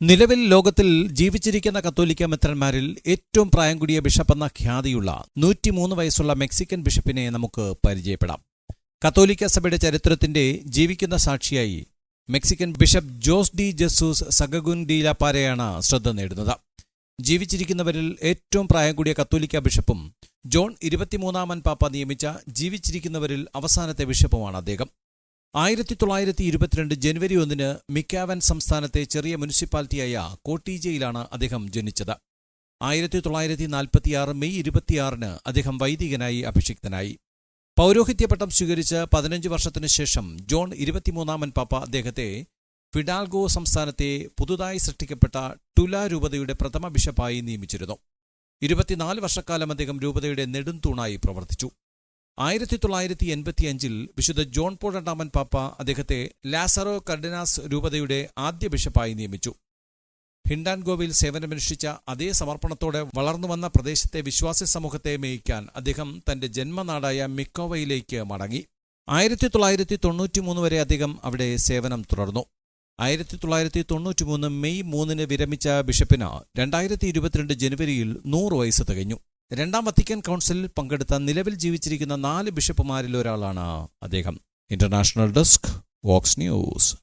നിലവിൽ ലോകത്തിൽ ജീവിച്ചിരിക്കുന്ന കത്തോലിക്ക മെത്രന്മാരിൽ ഏറ്റവും പ്രായം കൂടിയ ബിഷപ്പെന്ന ഖ്യാതിയുള്ള നൂറ്റിമൂന്ന് വയസ്സുള്ള മെക്സിക്കൻ ബിഷപ്പിനെ നമുക്ക് പരിചയപ്പെടാം. കത്തോലിക്ക സഭയുടെ ചരിത്രത്തിന്റെ ജീവിക്കുന്ന സാക്ഷിയായി Mexican bishop Jose de Jesus Sahagun de ലാപ്പാരയാണ് ശ്രദ്ധ നേടുന്നത്. ജീവിച്ചിരിക്കുന്നവരിൽ ഏറ്റവും പ്രായം കൂടിയ കത്തോലിക്ക ബിഷപ്പും ജോൺ ഇരുപത്തിമൂന്നാമൻ പാപ്പ നിയമിച്ച ജീവിച്ചിരിക്കുന്നവരിൽ അവസാനത്തെ ബിഷപ്പുമാണ് അദ്ദേഹം. ആയിരത്തി തൊള്ളായിരത്തി ഇരുപത്തിരണ്ട് ജനുവരി ഒന്നിന് മിക്കാവൻ സംസ്ഥാനത്തെ ചെറിയ മുനിസിപ്പാലിറ്റിയായ കോട്ടീജയിലാണ് അദ്ദേഹം ജനിച്ചത്. ആയിരത്തി തൊള്ളായിരത്തി നാൽപ്പത്തിയാറ് മെയ് ഇരുപത്തിയാറിന് അദ്ദേഹം വൈദികനായി അഭിഷിക്തനായി. പൗരോഹിത്യപട്ടം സ്വീകരിച്ച് പതിനഞ്ച് വർഷത്തിനു ശേഷം ജോൺ ഇരുപത്തിമൂന്നാമൻ പാപ്പ അദ്ദേഹത്തെ ഫിഡാൽഗോ സംസ്ഥാനത്തെ പുതുതായി സൃഷ്ടിക്കപ്പെട്ട ടുല രൂപതയുടെ പ്രഥമ ബിഷപ്പായി നിയമിച്ചിരുന്നു. ഇരുപത്തിനാല് വർഷക്കാലം അദ്ദേഹം രൂപതയുടെ നെടുംതൂണായി പ്രവർത്തിച്ചു. ആയിരത്തി തൊള്ളായിരത്തി എൺപത്തിയഞ്ചിൽ വിശുദ്ധ ജോൺ പോൾ രണ്ടാമൻ പാപ്പ അദ്ദേഹത്തെ ലാസറോ കർഡിനാസ് രൂപതയുടെ ആദ്യ ബിഷപ്പായി നിയമിച്ചു. ഹിൻഡാൻഗോവിൽ സേവനമനുഷ്ഠിച്ച അതേ സമർപ്പണത്തോടെ വളർന്നുവന്ന പ്രദേശത്തെ വിശ്വാസി സമൂഹത്തെ മേയിക്കാൻ അദ്ദേഹം തന്റെ ജന്മനാടായ മിക്കോവയിലേക്ക് മടങ്ങി. ആയിരത്തി തൊള്ളായിരത്തി തൊണ്ണൂറ്റിമൂന്ന് വരെ അദ്ദേഹം അവിടെ സേവനം തുടർന്നു. ആയിരത്തി തൊള്ളായിരത്തി തൊണ്ണൂറ്റിമൂന്ന് മെയ് മൂന്നിന് വിരമിച്ച ബിഷപ്പിന് രണ്ടായിരത്തി ഇരുപത്തിരണ്ട് ജനുവരിയിൽ നൂറ് വയസ്സ് തികഞ്ഞു. രണ്ടാം വത്തിക്കാൻ കൗൺസിലിൽ പങ്കെടുത്ത നിലവിൽ ജീവിച്ചിരിക്കുന്ന നാല് ബിഷപ്പുമാരിൽ ഒരാളാണ് അദ്ദേഹം. International desk Vox news.